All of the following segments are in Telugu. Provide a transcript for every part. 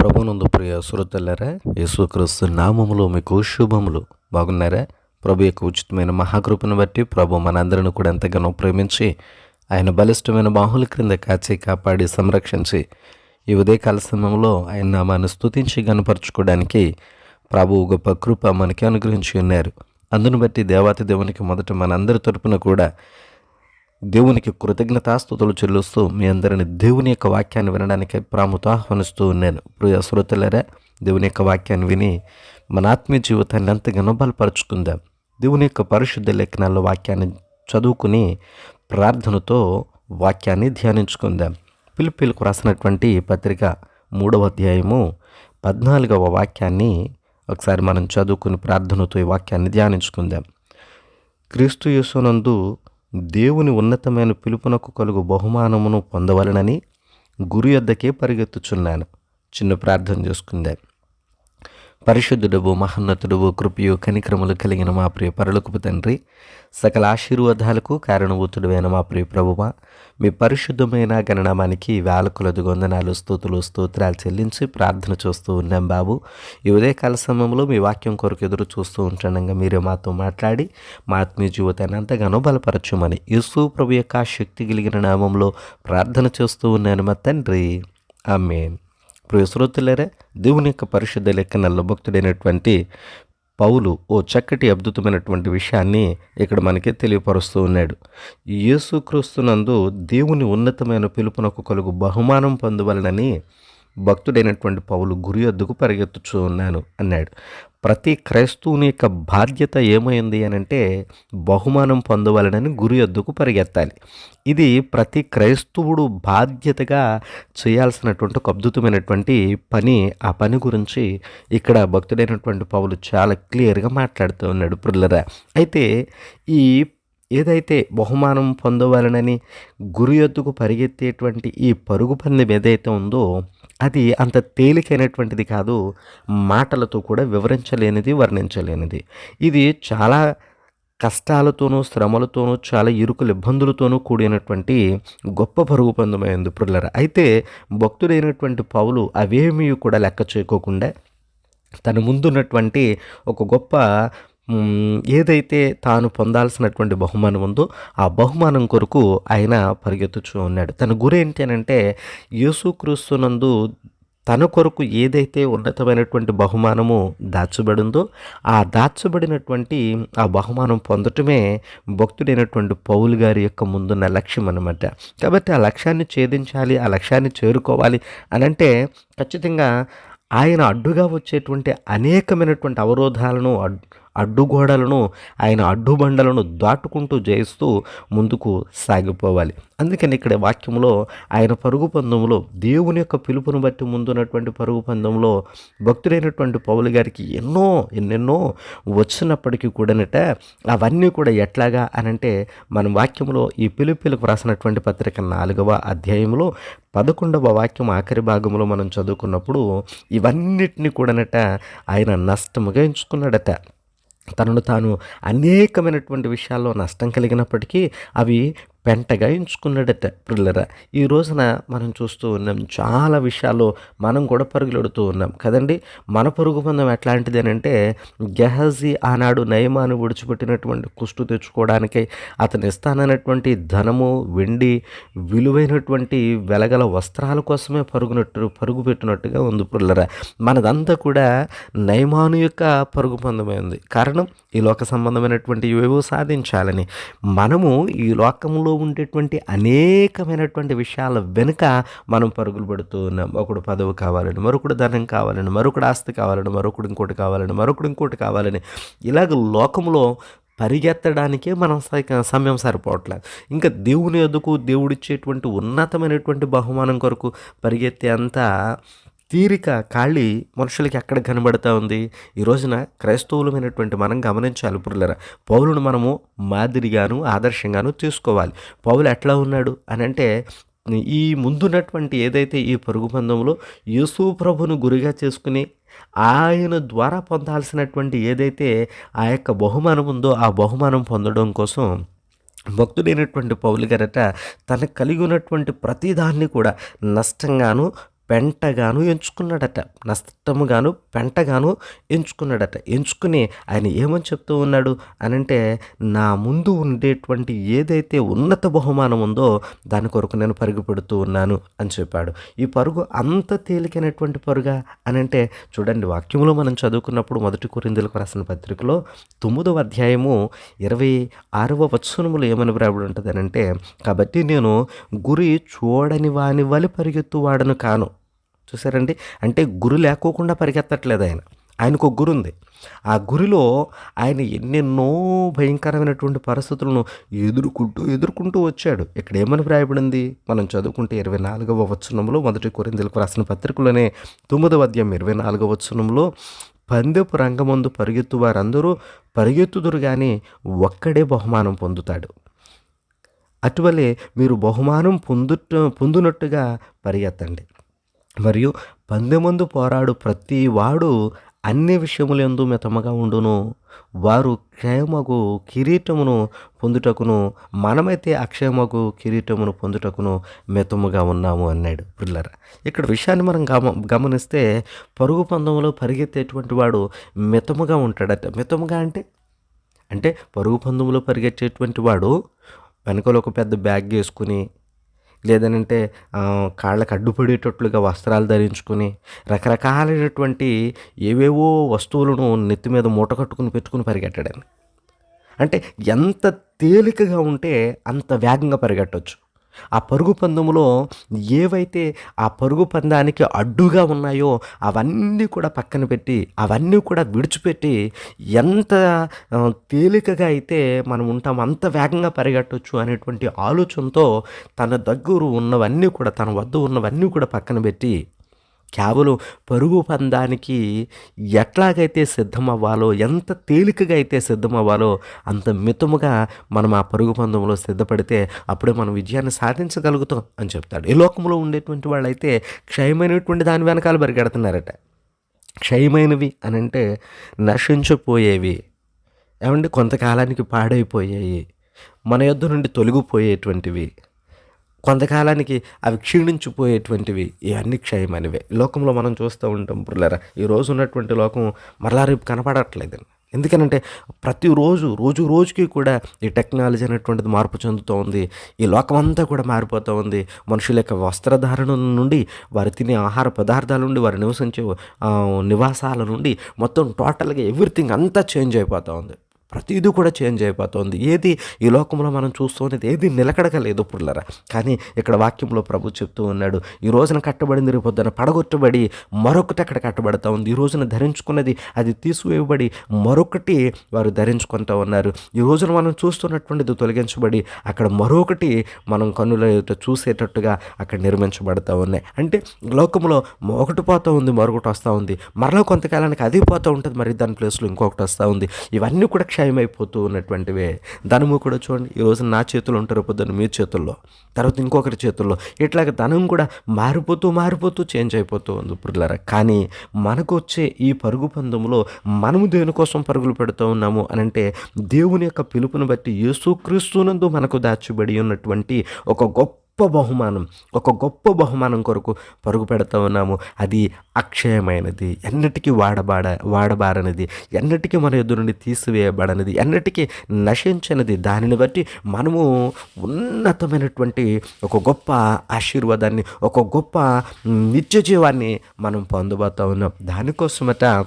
ప్రభునందు ప్రియ సురతల్లరా యేసుక్రీస్తు నామములో మీకు శుభములు. బాగున్నారా? ప్రభు యొక్క ఉచితమైన మహాకృపను బట్టి ప్రభు మనందరిని కూడా ఎంతగానో ప్రేమించి ఆయన బలిష్టమైన బాహుల క్రింద కాచి కాపాడి సంరక్షించి ఈ ఉదయకాల సమయంలో ఆయన నామాన్ని స్తుతించి గనపరచుకోవడానికి ప్రభు గొప్ప కృప మనకి అనుగ్రహించి ఉన్నారు. అందును బట్టి దేవాతి దేవునికి మొదట మనందరి తరపున కూడా దేవునికి కృతజ్ఞతాస్థుతులు చెల్లిస్తూ మీ అందరిని దేవుని యొక్క వాక్యాన్ని వినడానికి ప్రాముతో ఆహ్వానిస్తూ ఉన్నాను. ప్రియ శ్రోతలరా దేవుని యొక్క వాక్యాన్ని విని మన ఆత్మీయ జీవితాన్ని ఎంతగానో బలపరుచుకుందాం. దేవుని యొక్క పరిశుద్ధ లేఖనాల్లో వాక్యాన్ని చదువుకుని ప్రార్థనతో వాక్యాన్ని ధ్యానించుకుందాం. పిలిపిలకు రాసినటువంటి పత్రిక మూడవ అధ్యాయము పద్నాలుగవ వాక్యాన్ని ఒకసారి మనం చదువుకుని ప్రార్థనతో ఈ వాక్యాన్ని ధ్యానించుకుందాం. క్రీస్తు యేసునందు దేవుని ఉన్నతమైన పిలుపునకు కలుగు బహుమానమును పొందవలనని గురు యొద్దకే పరిగెత్తుచున్నాను. చిన్న ప్రార్థన చేసుకుందాం. పరిశుద్ధుడవు మహోన్నతుడవు కృపయు కనిక్రములు కలిగిన మా ప్రియ పరలోకపు తండ్రి సకల ఆశీర్వాదాలకు కారణభూతుడైన మా ప్రియ ప్రభువ మీ పరిశుద్ధమైన గణనామానికి వేలకులది వందనాలు స్తోతులు స్తోత్రాలు చెల్లించి ప్రార్థన చేస్తూ ఉన్నాం బాబు. ఈ ఉదయకాల సమయంలో మీ వాక్యం కొరకు ఎదురు చూస్తూ ఉంటుండగా మీరే మాతో మాట్లాడి మా ఆత్మీయ జీవితాన్ని అంతగానో బలపరచుమని యూసు ప్రభు యొక్క శక్తి కలిగిన నామంలో ప్రార్థన చేస్తూ ఉన్నాను మా తండ్రి. ఆమె ప్రియ శ్రోతులరే దేవుని యొక్క పరిశుద్ధ లెక్క భక్తుడైనటువంటి పౌలు ఓ చక్కటి అద్భుతమైనటువంటి విషయాన్ని ఇక్కడ మనకి తెలియపరుస్తూ ఉన్నాడు. యేసుక్రీస్తునందు దేవుని ఉన్నతమైన పిలుపునకు కలుగు బహుమానం పొందవలనని భక్తుడైనటువంటి పౌలు గురి వద్దకు పరిగెత్తుచూ ఉన్నాను అన్నాడు. ప్రతి క్రైస్తవుని యొక్క బాధ్యత ఏమైంది అని అంటే బహుమానం పొందవలనని గురి ఎద్దుకు పరిగెత్తాలి. ఇది ప్రతి క్రైస్తవుడు బాధ్యతగా చేయాల్సినటువంటి ఒక అద్భుతమైనటువంటి పని. ఆ పని గురించి ఇక్కడ భక్తుడైనటువంటి పౌలు చాలా క్లియర్గా మాట్లాడుతూ ఉన్నాడు పుల్లరా అయితే ఈ ఏదైతే బహుమానం పొందవాలనని గురి ఎద్దుకు పరిగెత్తేటువంటి ఈ పరుగు పందెం ఏదైతే ఉందో అది అంత తేలికైనటువంటిది కాదు మాటలతో కూడా వివరించలేనిది వర్ణించలేనిది. ఇది చాలా కష్టాలతోనూ శ్రమలతోనూ చాలా ఇరుకులు ఇబ్బందులతోనూ కూడినటువంటి గొప్ప పరుగు పందమైంది పుల్లర అయితే భక్తుడైనటువంటి పౌలు అవేమీ కూడా లెక్క చేయకోకుండా తన ముందున్నటువంటి ఒక గొప్ప ఏదైతే తాను పొందాల్సినటువంటి బహుమానం ఉందో ఆ బహుమానం కొరకు ఆయన పరిగెత్తుచూ ఉన్నాడు. తన గురి ఏంటి అని అంటే యేసుక్రీస్తునందు తన కొరకు ఏదైతే ఉన్నతమైనటువంటి బహుమానము దాచబడిందో ఆ దాచబడినటువంటి ఆ బహుమానం పొందటమే భక్తుడైనటువంటి పౌలు గారి యొక్క ముందున్న లక్ష్యం అన్నమాట. కాబట్టి ఆ లక్ష్యాన్ని ఛేదించాలి ఆ లక్ష్యాన్ని చేరుకోవాలి అని అంటే ఖచ్చితంగా ఆయన అడ్డుగా వచ్చేటువంటి అనేకమైనటువంటి అవరోధాలను అడ్డుగోడలను ఆయన అడ్డుబండలను దాటుకుంటూ జయిస్తూ ముందుకు సాగిపోవాలి. అందుకని ఇక్కడ వాక్యంలో ఆయన పరుగు పందంలో దేవుని యొక్క పిలుపును బట్టి ముందున్నటువంటి పరుగు పందంలో భక్తుడైనటువంటి పౌలు గారికి ఎన్నో ఎన్నెన్నో వచ్చినప్పటికీ కూడానట అవన్నీ కూడా ఎట్లాగా అనంటే మన వాక్యంలో ఈ పిలుపులకు రాసినటువంటి పత్రిక నాలుగవ అధ్యాయంలో పదకొండవ వాక్యం ఆఖరి భాగంలో మనం చదువుకున్నప్పుడు ఇవన్నిటిని కూడానట ఆయన నష్టముగా ఎంచుకున్నాడట తనను తాను అనేకమైనటువంటి విషయాల్లో నష్టం కలిగినప్పటికీ అవి పెంటగా ఎంచుకున్నాడట పిల్లరా. ఈ రోజున మనం చూస్తూ ఉన్నాం చాలా విషయాల్లో మనం కూడా పరుగులెడుతూ ఉన్నాం. కదండి? మన పరుగు పందం ఎట్లాంటిది అని అంటే గెహజీ ఆనాడు నయమాను విడిచిపెట్టినటువంటి కుష్టు తెచ్చుకోవడానికి అతను ఇస్తానన్నటువంటి ధనము వెండి విలువైనటువంటి వెలగల వస్త్రాల కోసమే పరుగునట్టు పరుగు పెట్టినట్టుగా ఉంది పిల్లరా. మనదంతా కూడా నయమాను యొక్క పరుగు పందమే ఉంది. కారణం ఈ లోక సంబంధమైనటువంటి ఏవో సాధించాలని. మనము ఈ లోకంలో ఉండేటువంటి అనేకమైనటువంటి విషయాల వెనుక మనం పరుగులు పెడుతూ ఉన్నాం. ఒకడు పదవి కావాలని మరొకడు ధనం కావాలని మరొకడు ఆస్తి కావాలని మరొకడు ఇంకోటి కావాలని మరొకడు ఇంకోటి కావాలని ఇలాగ లోకంలో పరిగెత్తడానికే మనం సమయం సరిపోవట్లేదు. ఇంకా దేవుని ఎదుకు దేవుడిచ్చేటువంటి ఉన్నతమైనటువంటి బహుమానం కొరకు పరిగెత్తే అంతా తీరిక ఖాళీ మనుషులకి ఎక్కడ కనబడతా ఉంది? ఈ రోజున క్రైస్తవులమైనటువంటి మనం గమనించాలి పురులరా. పౌలును మనము మాదిరిగాను ఆదర్శంగాను తీసుకోవాలి. పౌలు ఎట్లా ఉన్నాడు అని అంటే ఈ ముందున్నటువంటి ఏదైతే ఈ పరుగు పందంలో యేసు ప్రభును గురిగా చేసుకుని ఆయన ద్వారా పొందాల్సినటువంటి ఏదైతే ఆ యొక్క బహుమానం ఉందో ఆ బహుమానం పొందడం కోసం భక్తుడైనటువంటి పౌలు గారట తనకు కలిగి ఉన్నటువంటి ప్రతిదాన్ని కూడా నష్టంగాను పెంటగాను ఎంచుకున్నాడట. నష్టముగాను పెంటగాను ఎంచుకున్నాడట. ఎంచుకుని ఆయన ఏమని చెప్తూ ఉన్నాడు అనంటే నా ముందు ఉండేటువంటి ఏదైతే ఉన్నత బహుమానం ఉందో దాని కొరకు నేను పరుగు పెడుతూ ఉన్నాను అని చెప్పాడు. ఈ పరుగు అంత తేలికైనటువంటి పరుగా అనంటే చూడండి వాక్యంలో మనం చదువుకున్నప్పుడు మొదటి కొరిందులకు రాసిన పత్రికలో తొమ్మిదవ అధ్యాయము ఇరవై ఆరవ వత్సరములు ఏమని రాబడి ఉంటుంది అంటే కాబట్టి నేను గురి చూడని వాని వలి పరిగెత్తువాడను కాను. చూసారండి? అంటే గురి లేకోకుండా పరిగెత్తట్లేదు ఆయన. ఆయనకు ఒక గురి ఉంది ఆ గురిలో ఆయన ఎన్నెన్నో భయంకరమైనటువంటి పరిస్థితులను ఎదుర్కొంటూ ఎదుర్కొంటూ వచ్చాడు. ఇక్కడ ఏమని వ్రాయబడింది? మనం చదువుకుంటే ఇరవై నాలుగవ వచనంలో మొదటి కొరిందలకు రాసిన పత్రికలోనే తొమ్మిదవ అధ్యాయం ఇరవై నాలుగవ వచనంలో పందెపు రంగమందు పరిగెత్తు వారందరూ పరిగెత్తుదురు కానీ ఒక్కడే బహుమానం పొందుతాడు. అటువలే మీరు బహుమానం పొందుట పొందునట్టుగా పరిగెత్తండి. మరియు పందెమందు పోరాడు ప్రతి వాడు అన్ని విషయములందు మితముగా ఉండును. వారు క్షయమగు కిరీటమును పొందుటకును మనమైతే అక్షయమగు కిరీటమును పొందుటకును మితముగా ఉన్నాము అన్నాడు. పిల్లరా ఇక్కడ విషయాన్ని మనం గమ గమనిస్తే పరుగు పందంలో పరిగెత్తేటువంటి వాడు మితముగా ఉంటాడట. మితముగా అంటే? అంటే పరుగు పందంలో పరిగెత్తేటువంటి వాడు వెనకలో ఒక పెద్ద బ్యాగ్ వేసుకుని లేదనంటే కాళ్ళకు అడ్డుపడేటట్లుగా వస్త్రాలు ధరించుకుని రకరకాలైనటువంటి ఏవేవో వస్తువులను నెత్తి మీద మూట కట్టుకుని పెట్టుకుని పరిగెట్టాడని అంటే ఎంత తేలికగా ఉంటే అంత వేగంగా పరిగెట్టవచ్చు ఆ పరుగు పందెములో ఏవైతే ఆ పరుగు పందానికి అడ్డుగా ఉన్నాయో అవన్నీ కూడా పక్కన పెట్టి అవన్నీ కూడా విడిచిపెట్టి ఎంత తేలికగా అయితే మనం ఉంటాం అంత వేగంగా పరిగెట్టవచ్చు అనేటువంటి ఆలోచనతో తన దగ్గర ఉన్నవన్నీ కూడా తన వద్ద ఉన్నవన్నీ కూడా పక్కన పెట్టి కేవలం పరుగు పందానికి ఎట్లాగైతే సిద్ధమవ్వాలో ఎంత తేలికగా అయితే సిద్ధమవ్వాలో అంత మితముగా మనం ఆ పరుగు పందంలో సిద్ధపడితే అప్పుడే మనం విజయాన్ని సాధించగలుగుతాం అని చెప్తాడు. ఈ లోకంలో ఉండేటువంటి వాళ్ళైతే క్షయమైనటువంటి దాని వెనకాల పరిగెడుతున్నారట. క్షయమైనవి అని అంటే నశించిపోయేవి. ఏమంటే కొంతకాలానికి పాడైపోయాయి. మన యొద్ధ నుండి తొలగిపోయేటువంటివి. కొంతకాలానికి అవి క్షీణించిపోయేటువంటివి ఇవన్నీ క్షయమైనవే. లోకంలో మనం చూస్తూ ఉంటాం పుల్లరా ఈ రోజు ఉన్నటువంటి లోకం మరలా రేపు కనపడట్లేదండి. ఎందుకనంటే ప్రతిరోజు రోజు రోజుకి కూడా ఈ టెక్నాలజీ అనేటువంటిది మార్పు చెందుతూ ఉంది ఈ లోకం అంతా కూడా మారిపోతూ ఉంది. మనుషుల యొక్క వస్త్రధారణ నుండి వారు తినే ఆహార పదార్థాల నుండి వారు నివసించే నివాసాల నుండి మొత్తం టోటల్గా ఎవ్రీథింగ్ అంతా చేంజ్ అయిపోతూ ఉంది. ప్రతిదీ కూడా చేంజ్ అయిపోతుంది. ఏది ఈ లోకంలో మనం చూస్తున్నది ఏది నిలకడగా లేదు పుల్లరా. కానీ ఇక్కడ వాక్యంలో ప్రభు చెప్తూ ఉన్నాడు ఈ రోజున కట్టబడింది రేపు పొద్దున పడగొట్టబడి మరొకటి అక్కడ కట్టబడతా ఉంది. ఈ రోజున ధరించుకున్నది అది తీసివేయబడి మరొకటి వారు ధరించుకుంటూ ఉన్నారు. ఈ రోజున మనం చూస్తున్నటువంటిది తొలగించబడి అక్కడ మరొకటి మనం కన్నుల చూసేటట్టుగా అక్కడ నిర్మించబడతా ఉన్నాయి. అంటే లోకంలో ఒకటి పోతూ ఉంది మరొకటి వస్తూ ఉంది. మరలా కొంతకాలానికి అది పోతూ ఉంటుంది మరి దాని ప్లేస్లో ఇంకొకటి వస్తూ ఉంది. ఇవన్నీ కూడా క్షయమైపోతూ ఉన్నటువంటివే. ధనము కూడా చూడండి ఈరోజు రోజు నా చేతుల్లో ఉంటారు పొద్దున్న మీ చేతుల్లో. తర్వాత ఇంకొకరి చేతుల్లో. ఇట్లాగ ధనం కూడా మారిపోతూ మారిపోతూ చేంజ్ అయిపోతూ ఉంది పురులారా. కానీ మనకు వచ్చే ఈ పరుగు పందంలో మనము దేనికోసం పరుగులు పెడుతూ ఉన్నాము అని అంటే దేవుని యొక్క పిలుపుని బట్టి యేసుక్రీస్తునందు మనకు దాచిబడి ఉన్నటువంటి ఒక గొప్ప గొప్ప బహుమానం ఒక గొప్ప బహుమానం కొరకు పరుగు పెడతా ఉన్నాము. అది అక్షయమైనది. ఎన్నటికీ వాడబాడ వాడబారనిది. ఎన్నటికీ మన ఎదురు నుండి తీసివేయబడనిది. ఎన్నటికీ నశించినది. దానిని బట్టి మనము ఉన్నతమైనటువంటి ఒక గొప్ప ఆశీర్వాదాన్ని ఒక గొప్ప నిత్య జీవాన్ని మనం పొందబోతా ఉన్నాం. దానికోసమట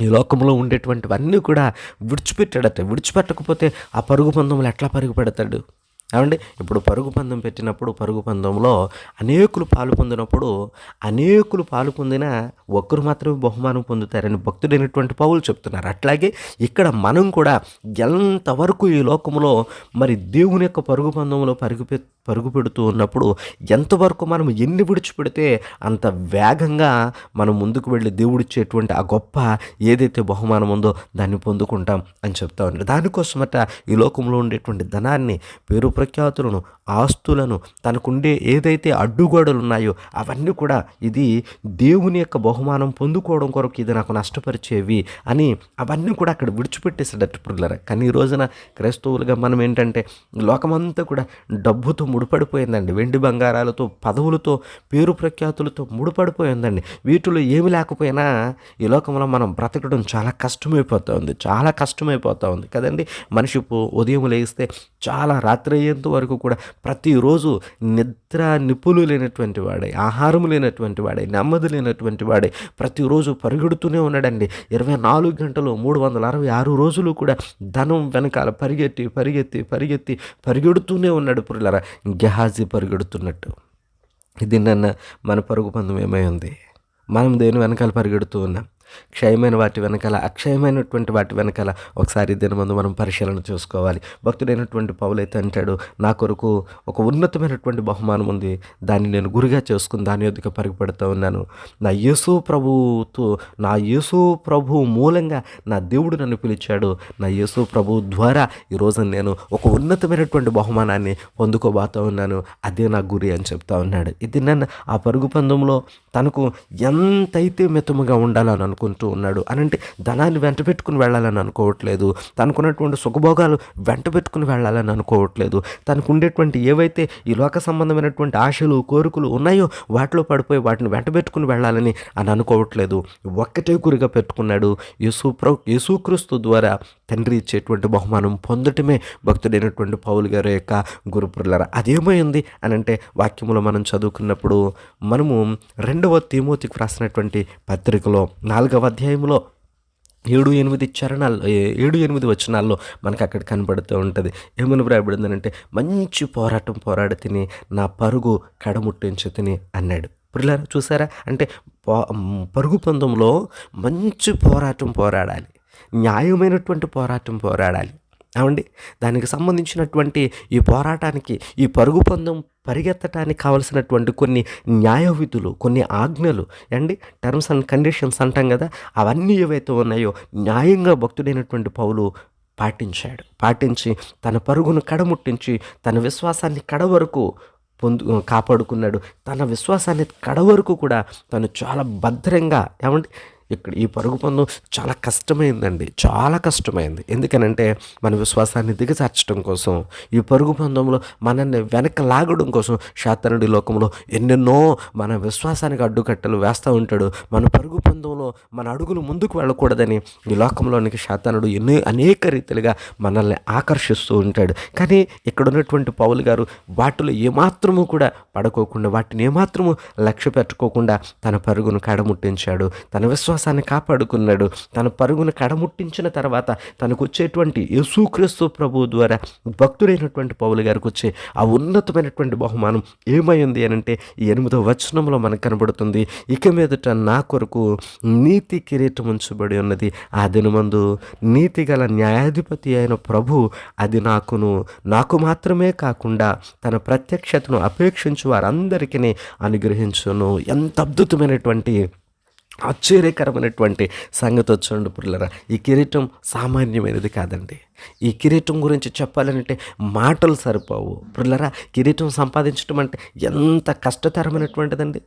ఈ లోకంలో ఉండేటువంటివన్నీ కూడా విడిచిపెట్టాడట. విడిచిపెట్టకపోతే ఆ పరుగు పందములు ఎట్లా పరుగు పెడతాడు? ఏమండి? ఇప్పుడు పరుగు పందెం పెట్టినప్పుడు పరుగు పందెంలో అనేకులు పాలు పొందినప్పుడు అనేకులు పాలు పొందిన ఒక్కరు మాత్రమే బహుమానం పొందుతారని భక్తుడైనటువంటి పౌలు చెప్తున్నారు. అట్లాగే ఇక్కడ మనం కూడా ఎంతవరకు ఈ లోకంలో మరి దేవుని యొక్క పరుగు పందెంలో పరుగు పరుగు పెడుతూ ఉన్నప్పుడు ఎంతవరకు మనం ఎన్ని విడిచిపెడితే అంత వేగంగా మనం ముందుకు వెళ్ళి దేవుడిచ్చేటువంటి ఆ గొప్ప ఏదైతే బహుమానం ఉందో దాన్ని పొందుకుంటాం అని చెప్తా ఉన్నారు. దానికోసమట ఈ లోకంలో ఉండేటువంటి ధనాన్ని పేరు ప్రఖ్యాతులను ఆస్తులను తనకుండే ఏదైతే అడ్డుగోడలు ఉన్నాయో అవన్నీ కూడా ఇది దేవుని యొక్క బహుమానం పొందుకోవడం కొరకు ఇది నాకు నష్టపరిచేవి అని అవన్నీ కూడా అక్కడ విడిచిపెట్టేసాడట పిల్లరా కానీ ఈ రోజున క్రైస్తవులుగా మనం ఏంటంటే లోకమంతా కూడా డబ్బుతో ముడిపడిపోయిందండి. వెండి బంగారాలతో పదవులతో పేరు ప్రఖ్యాతులతో ముడిపడిపోయిందండి. వీటిలో ఏమి లేకపోయినా ఈ లోకంలో మనం బ్రతకడం చాలా కష్టమైపోతూ ఉంది. చాలా కష్టమైపోతూ ఉంది కదండి. మనిషి ఉదయం లేస్తే చాలా రాత్రి అయ్యేంత వరకు కూడా ప్రతిరోజు నిద్ర నిపులు లేనటువంటి వాడే ఆహారం లేనటువంటి వాడే నెమ్మది లేనటువంటి వాడే ప్రతిరోజు పరిగెడుతూనే ఉన్నాడండి. ఇరవై నాలుగు గంటలు మూడు వందల అరవై ఆరు రోజులు కూడా ధనం వెనకాల పరిగెత్తి పరిగెత్తి పరిగెత్తి పరిగెడుతూనే ఉన్నాడు పురులరా. గెహాజీ పరిగెడుతున్నట్టు. ఇది నన్న మన పరుగు పందం ఏమై ఉంది? మనం దేని వెనకాల పరిగెడుతూ ఉన్నాం? క్షయమైన వాటి వెనకాల అక్షయమైనటువంటి వాటి వెనకాల ఒకసారి దీని ముందు మనం పరిశీలన చేసుకోవాలి. భక్తుడైనటువంటి పౌలైతే అంటాడు నా కొరకు ఒక ఉన్నతమైనటువంటి బహుమానం ఉంది. దాన్ని నేను గురిగా చేసుకుని దాని యొద్దకు పరిగెడుతూ ఉన్నాను. నా యేసు ప్రభుతో నా యేసు ప్రభు మూలంగా నా దేవుడు నన్ను పిలిచాడు. నా యేసు ప్రభు ద్వారా ఈరోజు నేను ఒక ఉన్నతమైనటువంటి బహుమానాన్ని పొందుకోబోతూ ఉన్నాను. అదే నా గురి అని చెప్తా ఉన్నాడు. ఇది నన్ను ఆ పరుగు పందెంలో తనకు ఎంతైతే మితముగా ఉండాలని అనుకుంటూ ఉన్నాడు అని అంటే ధనాన్ని వెంట పెట్టుకుని వెళ్ళాలని అనుకోవట్లేదు. తనకున్నటువంటి సుఖభోగాలు వెంట పెట్టుకుని వెళ్ళాలని అనుకోవట్లేదు. తనకు ఉండేటువంటి ఏవైతే ఈ లోక సంబంధమైనటువంటి ఆశలు కోరికలు ఉన్నాయో వాటిలో పడిపోయి వాటిని వెంట పెట్టుకుని వెళ్ళాలని అని అనుకోవట్లేదు. ఒక్కటే గురిగా పెట్టుకున్నాడు. యేసు ప్ర యేసుక్రీస్తు ద్వారా తండ్రి ఇచ్చేటువంటి బహుమానం పొందటమే భక్తుడైనటువంటి పౌలు గారి యొక్క గురుపురులరా. అదేమైంది అని అంటే వాక్యములో మనం చదువుకున్నప్పుడు మనము రెండవ తీమోతికి రాసినటువంటి పత్రికలో నాలుగవ అధ్యాయంలో ఏడు ఎనిమిది చరణాలు ఏడు ఎనిమిది వచనాల్లో మనకు అక్కడ కనబడుతూ ఉంటుంది. ఏమని వ్రాయబడిందనంటే మంచి పోరాటం పోరాడి తిని నా పరుగు కడముట్టించి తిని అన్నాడు. పిల్లలు చూసారా? అంటే పో- పరుగు పందంలో మంచి పోరాటం పోరాడాలి. న్యాయమైనటువంటి పోరాటం పోరాడాలి. ఏమండి? దానికి సంబంధించినటువంటి ఈ పోరాటానికి ఈ పరుగు పందెం పరిగెత్తడానికి కావలసినటువంటి కొన్ని న్యాయ విధులు కొన్ని ఆజ్ఞలు అండి టర్మ్స్ అండ్ కండిషన్స్ అంటాం కదా అవన్నీ ఏవైతే ఉన్నాయో న్యాయంగా భక్తుడైనటువంటి పౌలు పాటించాడు. పాటించి తన పరుగును కడముట్టించి తన విశ్వాసాన్ని కడ వరకు పొందు కాపాడుకున్నాడు. తన విశ్వాసాన్ని కడ వరకు కూడా తను చాలా భద్రంగా ఏమండి? ఇక్కడ ఈ పరుగు పందం చాలా కష్టమైందండి చాలా కష్టమైంది. ఎందుకనంటే మన విశ్వాసాన్ని దిగజార్చడం కోసం ఈ పరుగు పందంలో మనల్ని వెనక లాగడం కోసం శాతనుడి లోకంలో ఎన్నెన్నో మన విశ్వాసానికి అడ్డుకట్టలు వేస్తూ ఉంటాడు. మన పరుగు పందంలో మన అడుగులు ముందుకు వెళ్ళకూడదని ఈ లోకంలోనికి శాతనుడు ఎన్నో అనేక రీతిలుగా మనల్ని ఆకర్షిస్తూ ఉంటాడు. కానీ ఇక్కడ ఉన్నటువంటి పౌలు గారు వాటిలో ఏమాత్రము కూడా పడుకోకుండా వాటిని ఏమాత్రము లక్ష్య పెట్టుకోకుండా తన పరుగును కడముట్టించాడు. తన విశ్వాసాన్ని కాపాడుకున్నాడు. తన పరుగును కడముట్టించిన తర్వాత తనకు వచ్చేటువంటి యేసుక్రీస్తు ప్రభు ద్వారా భక్తుడైనటువంటి పౌలు గారికి వచ్చే ఆ ఉన్నతమైనటువంటి బహుమానం ఏమైంది అని అంటే ఈ ఎనిమిదో వచనంలో మనకు కనబడుతుంది. ఇక మీదట నా కొరకు నీతి కిరీటం ఉంచబడి ఉన్నది. ఆ దినమందు నీతి గల న్యాయాధిపతి అయిన ప్రభు అది నాకును నాకు మాత్రమే కాకుండా తన ప్రత్యక్షతను అపేక్షించు వారందరికీ అనుగ్రహించును. ఎంత అద్భుతమైనటువంటి ఆశ్చర్యకరమైనటువంటి సంగతి వచ్చండి పుల్లరా. ఈ కిరీటం సామాన్యమైనది కాదండి. ఈ కిరీటం గురించి చెప్పాలంటే మాటలు సరిపోవు. పుల్లరా కిరీటం సంపాదించడం అంటే ఎంత కష్టతరమైనటువంటిదండి.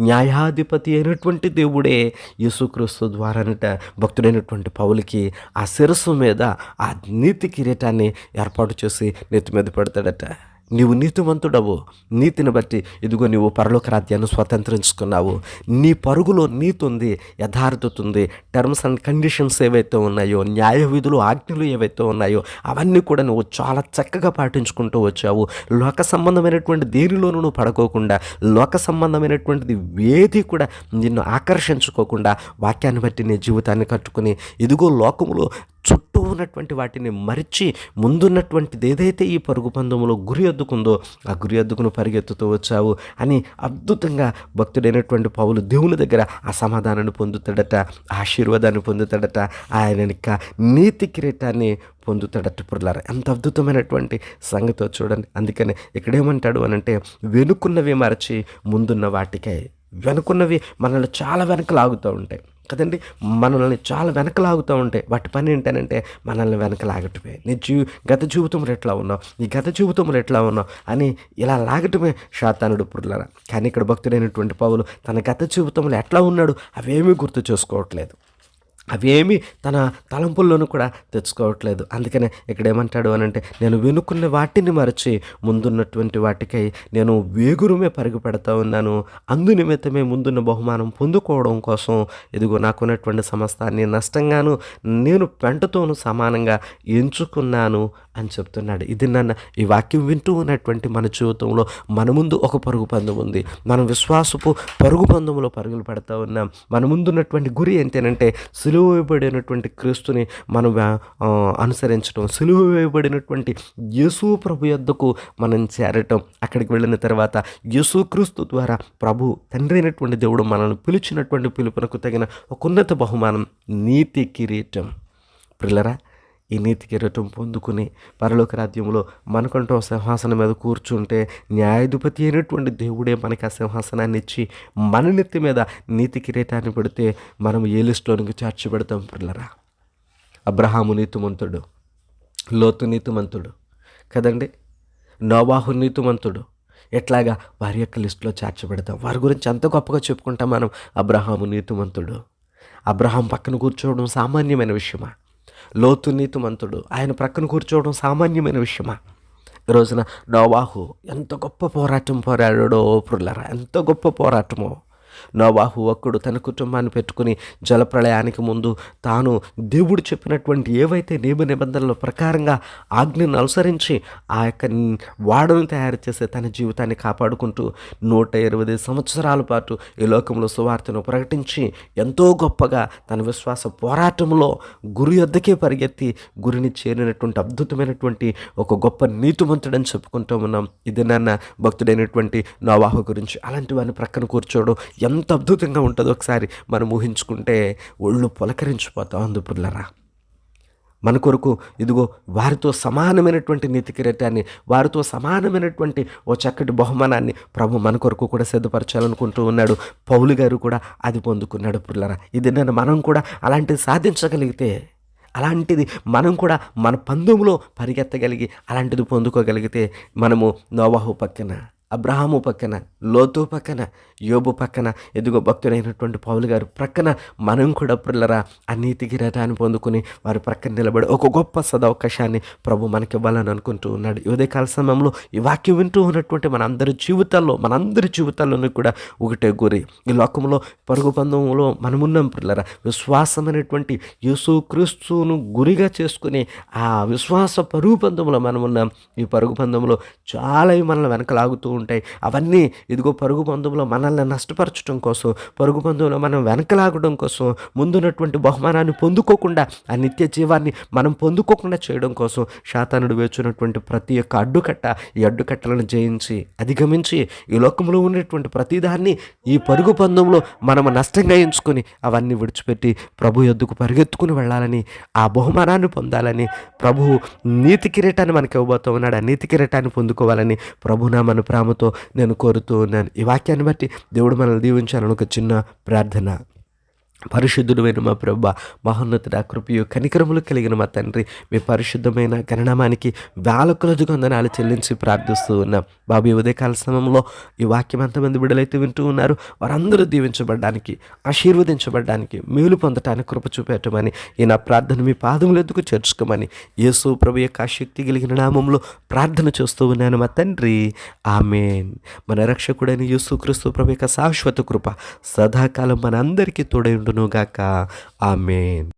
న్యాయాధిపతి అయినటువంటి దేవుడే యేసుక్రీస్తు ద్వారానట భక్తుడైనటువంటి పౌలకి ఆ శిరస్సు మీద ఆ నీతి కిరీటాన్ని ఏర్పాటు చేసి నెత్తి మీద పెడతాడట. నీవు నీతివంతుడవు నీతిని బట్టి ఇదిగో నీవు పరలోక రాజ్యాన్ని స్వతంత్రించుకున్నావు. నీ పరుగులో నీతి ఉంది యథార్థత ఉంది టర్మ్స్ అండ్ కండిషన్స్ ఏవైతే ఉన్నాయో న్యాయ విధులు ఆజ్ఞలు ఏవైతే ఉన్నాయో అవన్నీ కూడా నువ్వు చాలా చక్కగా పాటించుకుంటూ వచ్చావు. లోక సంబంధమైనటువంటి దేనిలోనూ నువ్వు పడుకోకుండా లోక సంబంధమైనటువంటిది ఏది కూడా నిన్ను ఆకర్షించుకోకుండా వాక్యాన్ని బట్టి నీ జీవితాన్ని కట్టుకుని ఇదిగో లోకములో చుట్టూ ఉన్నటువంటి వాటిని మరిచి ముందున్నటువంటిది ఏదైతే ఈ పరుగు పందెంలో గురి అద్దుకుందో ఆ గురి అద్దుకును పరిగెత్తుతూ వచ్చావు అని అద్భుతంగా భక్తుడైనటువంటి పౌలు దేవుని దగ్గర ఆ సమాధానాన్ని పొందుతాడట ఆశీర్వాదాన్ని పొందుతాడట ఆయన యొక్క నీతి కిరీటాన్ని పొందుతాడట పుర్లారా. ఎంత అద్భుతమైనటువంటి సంగతి చూడండి. అందుకని ఇక్కడేమంటాడు అని అంటే వెనుకున్నవి మరచి ముందున్న వాటికే వెనుకున్నవి మనల్ని చాలా వెనక లాగుతూ ఉంటాయి. కదండి? మనల్ని చాలా వెనకలాగుతూ ఉంటాయి వాటి పని ఏంటనంటే మనల్ని వెనకలాగటమే. నీ జీ గత జీవితంలో ఎట్లా ఉన్నావు? నీ గత జీవితంలో ఎట్లా ఉన్నావు? అని ఇలా లాగటమే శాతానుడు పురులరా కానీ ఇక్కడ భక్తుడైనటువంటి పౌలు తన గత జీవితంలో ఎట్లా ఉన్నాడు? అవేమీ గుర్తు చేసుకోవట్లేదు. అవేమీ తన తలంపుల్లోనూ కూడా తెచ్చుకోవట్లేదు. అందుకనే ఇక్కడ ఏమంటాడు అని అంటే నేను వెనుకున్న వాటిని మరచి ముందున్నటువంటి వాటికై నేను వేగురుమే పరుగు పెడతా ఉన్నాను. అందు నిమిత్తమే ముందున్న బహుమానం పొందుకోవడం కోసం ఇదిగో నాకున్నటువంటి సమస్తాన్ని నష్టంగాను నేను పెంటతోనూ సమానంగా ఎంచుకున్నాను అని చెప్తున్నాడు. ఇది నన్న ఈ వాక్యం వింటూ ఉన్నటువంటి మన జీవితంలో మన ముందు ఒక పరుగు పందెం ఉంది. మనం విశ్వాసపు పరుగు పందెంలో పరుగులు పెడతా ఉన్నాం. మన ముందున్నటువంటి గురి ఏంటంటే సులువు వేయబడినటువంటి క్రీస్తుని మనం అనుసరించడం సులువు వేయబడినటువంటి యేసు ప్రభు యొద్దకు మనం చేరటం అక్కడికి వెళ్ళిన తర్వాత యేసు క్రీస్తు ద్వారా ప్రభు తండ్రి అయినటువంటి దేవుడు మనల్ని పిలిచినటువంటి పిలుపునకు తగిన ఒక ఉన్నత బహుమానం నీతి కిరీటం. పిల్లరా ఈ నీతి కిరీటం పొందుకుని పరలోక రాజ్యంలో మనకంటూ సింహాసనం మీద కూర్చుంటే న్యాయాధిపతి అయినటువంటి దేవుడే మనకి ఆ సింహాసనాన్ని ఇచ్చి మన నెత్తి మీద నీతి కిరీటాన్ని పెడితే మనం ఏ లిస్టులోనికి చేర్చి పెడతాం పిల్లరా? అబ్రహాము నీతిమంతుడు లోతు నీతిమంతుడు కదండి? నోబాహు నీతిమంతుడు ఎట్లాగా వారి యొక్క లిస్టులో చేర్చబెడతాం వారి గురించి ఎంత గొప్పగా చెప్పుకుంటాం మనం అబ్రహాము నీతిమంతుడు. అబ్రహాం పక్కన కూర్చోవడం సామాన్యమైన విషయమా? లోతు నీతిమంతుడు. ఆయన ప్రక్కన కూర్చోవడం సామాన్యమైన విషయమా? ఈ రోజున నోవాహు ఎంత గొప్ప పోరాటం పోరాడాడో పుర్లరా ఎంత గొప్ప పోరాటమో. నోవాహు ఒక్కడు తన కుటుంబాన్ని పెట్టుకుని జలప్రళయానికి ముందు తాను దేవుడు చెప్పినటువంటి ఏవైతే నియమ నిబంధనల ప్రకారంగా ఆజ్ఞను అనుసరించి ఆ యొక్క వాడను తయారు చేసే తన జీవితాన్ని కాపాడుకుంటూ నూట ఇరవై సంవత్సరాల పాటు ఈ లోకంలో సువార్తను ప్రకటించి ఎంతో గొప్పగా తన విశ్వాస పోరాటంలో గురి యొద్దకే పరిగెత్తి గురిని చేరినటువంటి అద్భుతమైనటువంటి ఒక గొప్ప నీతిమంతుడని చెప్పుకుంటూ ఉన్నాం. ఇది నాన్న భక్తుడైనటువంటి నోవాహు గురించి. అలాంటి వారిని ప్రక్కన కూర్చోవడం ఎంత అద్భుతంగా ఉంటుందో ఒకసారి మనం ఊహించుకుంటే ఒళ్ళు పులకరించిపోతాం అందుపుల్లరా మన కొరకు ఇదిగో వారితో సమానమైనటువంటి నీతి కిరీటాన్ని వారితో సమానమైనటువంటి ఓ చక్కటి బహుమానాన్ని ప్రభు మన కొరకు కూడా సిద్ధపరచాలనుకుంటూ ఉన్నాడు. పౌలు గారు కూడా అది పొందుకున్నాడు పుల్లరా ఇది నేను మనం కూడా అలాంటిది సాధించగలిగితే అలాంటిది మనం కూడా మన పందెంలో పరిగెత్తగలిగి అలాంటిది పొందుకోగలిగితే మనము నోవాహు పక్కన అబ్రహాము పక్కన లోతు పక్కన యోబు పక్కన ఎదుగో భక్తుడైనటువంటి పౌలు గారు ప్రక్కన మనం కూడా పిల్లరా ఆ నీతి కిరీటాన్ని పొందుకుని వారి ప్రక్కన నిలబడి ఒక గొప్ప సదవకాశాన్ని ప్రభు మనకి ఇవ్వాలని అనుకుంటూ ఉన్నాడు. ఇదే ఉదయకాల సమయంలో ఈ వాక్యం వింటూ ఉన్నటువంటి మన అందరి జీవితాల్లో మనందరి జీవితాల్లోనూ కూడా ఒకటే గురి. ఈ లోకంలో పరుగు పందంలో మనమున్నాం పిల్లరా. విశ్వాసమైనటువంటి యేసు క్రీస్తును గురిగా చేసుకుని ఆ విశ్వాస పరుగు పందంలో మనమున్నాం. ఈ పరుగు పందంలో చాలా మనల్ని వెనకలాగుతూ ఉంటాయి. అవన్నీ ఇదిగో పరుగు పందెంలో మనల్ని నష్టపరచడం కోసం పరుగు పందెంలో మనం వెనకలాగడం కోసం ముందున్నటువంటి బహుమానాన్ని పొందుకోకుండా ఆ నిత్య జీవాన్ని మనం పొందుకోకుండా చేయడం కోసం శాతానుడు వేచున్నటువంటి ప్రతి ఒక్క అడ్డుకట్ట ఈ అడ్డుకట్టలను జయించి అధిగమించి ఈ లోకంలో ఉన్నటువంటి ప్రతిదాన్ని ఈ పరుగు పందంలో మనం నష్టంగా ఎంచుకొని అవన్నీ విడిచిపెట్టి ప్రభు ఎద్దుకు పరిగెత్తుకుని వెళ్ళాలని ఆ బహుమానాన్ని పొందాలని ప్రభు నీతి కిరీటాన్ని మనకి ఇవ్వబోతూ ఉన్నాడు. ఆ నీతి కిరీటాన్ని పొందుకోవాలని ప్రభునా మన ప్రేమతో నేను కోరుతూ ఉన్నాను. ఈ వాక్యాన్ని బట్టి దేవుడు మనల్ని దీవించాలని ఒక చిన్న ప్రార్థన. పరిశుద్ధుడమైన మా ప్రభ మహోన్నతుడ కృపయు కనికరములు కలిగిన మా తండ్రి. మీ పరిశుద్ధమైన గణనామానికి వేల కొలది వందనాలు చెల్లించి ప్రార్థిస్తూ ఉన్నాం. బాబు ఈ ఉదయకాల సమయంలో ఈ వాక్యం ఎంతమంది బిడ్డలైతే వింటూ ఉన్నారు వారందరూ దీవించబడడానికి ఆశీర్వదించబడడానికి మేలు పొందటానికి కృప చూపెట్టమని ఈ నా ప్రార్థన మీ పాదములు ఎందుకు చేర్చుకోమని యేసు ప్రభు యొక్క ఆశక్తి కలిగిన నామంలో ప్రార్థన చేస్తూ ఉన్నాను మా తండ్రి. ఆమెన్. మన రక్షకుడైన యేసు క్రీస్తు ప్రభు యొక్క శాశ్వత కృప సదాకాలం మనందరికీ తోడై కలుగునుగాక ఆమెన్.